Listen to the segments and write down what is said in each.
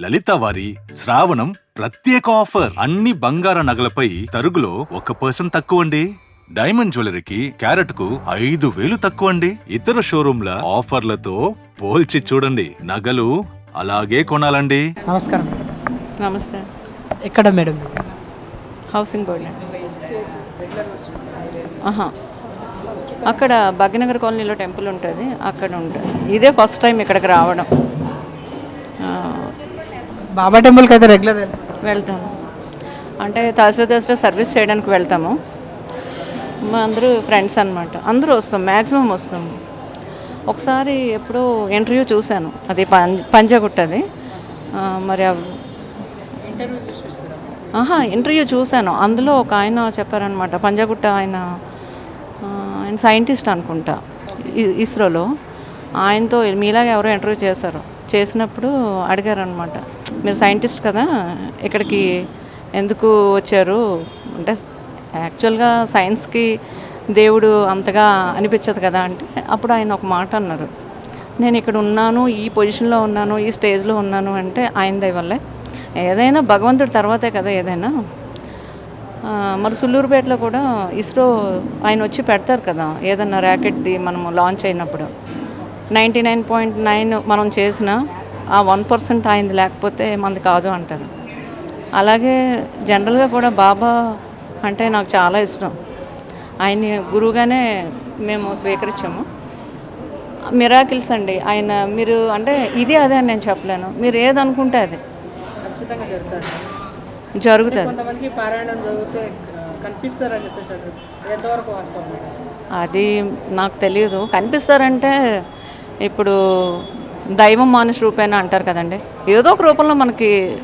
లలిత వారి శ్రావణం ప్రత్యేక ఆఫర్. అన్ని బంగార నగలపై తరుగులో ఒక పర్సెంట్ తక్కువ అండి డైమండ్ జ్యువెలరీకి క్యారెట్కు ఐదు వేలు తక్కువ అండి ఇతర షోరూంల ఆఫర్లతో పోల్చి చూడండి. నగలు అలాగే కొనాలండి. నమస్కారం. నమస్తే. ఎక్కడ మేడం హౌసింగ్ బోర్డ్ ఆహా. అక్కడ భాగ్యనగర్ కాలనీలో టెంపుల్ ఉంటుంది. అక్కడ ఉంటుంది. ఇదే ఫస్ట్ టైం ఇక్కడికి రావడం. ఆ, బాబా టెంపుల్కి అయితే రెగ్యులర్ వెళ్తాము. అంటే థర్స్డే థర్స్డే సర్వీస్ చేయడానికి వెళ్తాము. మా అందరూ ఫ్రెండ్స్ అనమాట అందరూ వస్తాం మ్యాక్సిమం వస్తాము ఒకసారి ఎప్పుడో ఇంటర్వ్యూ చూశాను. అది పం పంజాగుట్టది. మరి ఆహా ఇంటర్వ్యూ చూశాను. అందులో ఒక ఆయన చెప్పారనమాట పంజాగుట్ట ఆయన ఆయన సైంటిస్ట్ అనుకుంటా. ఇస్రోలో. ఆయనతో మీలాగా ఎవరో ఇంటర్వ్యూ చేశారు. చేసినప్పుడు అడిగారనమాట మీరు సైంటిస్ట్ కదా ఇక్కడికి ఎందుకు వచ్చారు? అంటే యాక్చువల్గా సైన్స్కి దేవుడు అంతగా అనిపించదు కదా అంటే అప్పుడు ఆయన ఒక మాట అన్నారు. నేను ఇక్కడ ఉన్నాను ఈ పొజిషన్లో ఉన్నాను ఈ స్టేజ్లో ఉన్నాను అంటే ఆయన దయవల్లే ఏదైనా భగవంతుడి తర్వాతే కదా ఏదైనా. మరి సుల్లూరుపేటలో కూడా ఇస్రో ఆయన వచ్చి పెడతారు కదా ఏదన్నా ర్యాకెట్ది మనము లాంచ్ అయినప్పుడు. నైంటీ నైన్ పాయింట్ నైన్ మనం చేసిన ఆ వన్ పర్సెంట్ అయింది లేకపోతే మనది కాదు అంటారు. అలాగే జనరల్గా కూడా బాబా అంటే నాకు చాలా ఇష్టం. ఆయన్ని గురువుగానే మేము స్వీకరించాము. మిరాకిల్స్ అండి. ఆయన మీరు అంటే ఇది అదే అని నేను చెప్పలేను. మీరు ఏది అనుకుంటే అది. ఖచ్చితంగా జరుగుతుంది. అది నాకు తెలియదు కనిపిస్తారంటే ఇప్పుడు దైవం మానుష రూపేణ అంటారు కదండి. ఏదో ఒక రూపంలో మనకి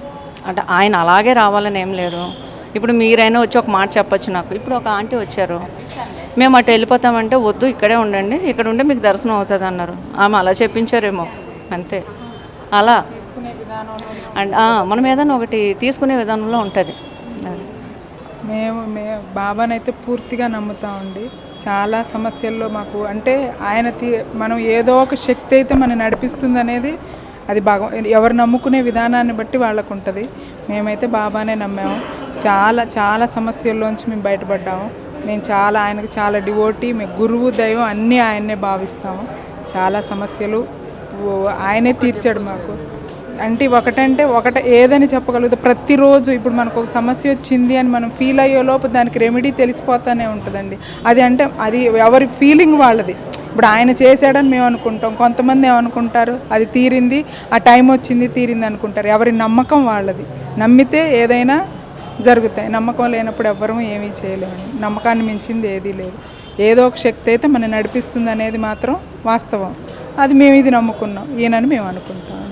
అంటే ఆయన అలాగే రావాలని ఏం లేదు. ఇప్పుడు మీరైనా వచ్చి ఒక మాట చెప్పొచ్చు నాకు. ఇప్పుడు ఒక ఆంటీ వచ్చారు. మేము అటు వెళ్ళిపోతామంటే వద్దు ఇక్కడే ఉండండి ఇక్కడ ఉంటే మీకు దర్శనం అవుతుంది అన్నారు. ఆమె అలా చెప్పించారేమో. అంతే. అలా. అండ్ మనం ఏదైనా ఒకటి తీసుకునే విధానంలో ఉంటుంది. అది. మేము మే బాబానైతే పూర్తిగా నమ్ముతామండి చాలా సమస్యల్లో మాకు అంటే ఆయన తీ మనం ఏదో ఒక శక్తి అయితే మనం నడిపిస్తుంది అనేది అది భగవ ఎవరు నమ్ముకునే విధానాన్ని బట్టి వాళ్ళకు ఉంటుంది మేమైతే బాబానే నమ్మాము. చాలా చాలా సమస్యల్లోంచి మేము బయటపడ్డాము. మేము చాలా ఆయనకు చాలా డివోటీ మేము గురువు దైవం అన్నీ ఆయన్నే భావిస్తాము. చాలా సమస్యలు ఆయనే తీర్చాడు మాకు. అంటే ఒకటంటే ఒకట ఏదని చెప్పగలుగుతా. ప్రతిరోజు ఇప్పుడు మనకు ఒక సమస్య వచ్చింది అని మనం ఫీల్ అయ్యే లోపు దానికి రెమెడీ తెలిసిపోతానే ఉంటుందండి. అది అంటే అది ఎవరి ఫీలింగ్ వాళ్ళది. ఇప్పుడు ఆయన చేశాడని మేము అనుకుంటాం. కొంతమంది ఏమనుకుంటారు? అది తీరింది ఆ టైం వచ్చింది తీరింది అనుకుంటారు. ఎవరి నమ్మకం వాళ్ళది. నమ్మితే ఏదైనా జరుగుతాయి. నమ్మకం లేనప్పుడు ఎవ్వరూ ఏమీ చేయలేము నమ్మకాన్ని మించింది ఏదీ లేదు. ఏదో ఒక శక్తి అయితే మనం నడిపిస్తుంది అనేది మాత్రం వాస్తవం. అది మేము ఇది నమ్ముకున్నాం. ఈయనని మేము అనుకుంటాం.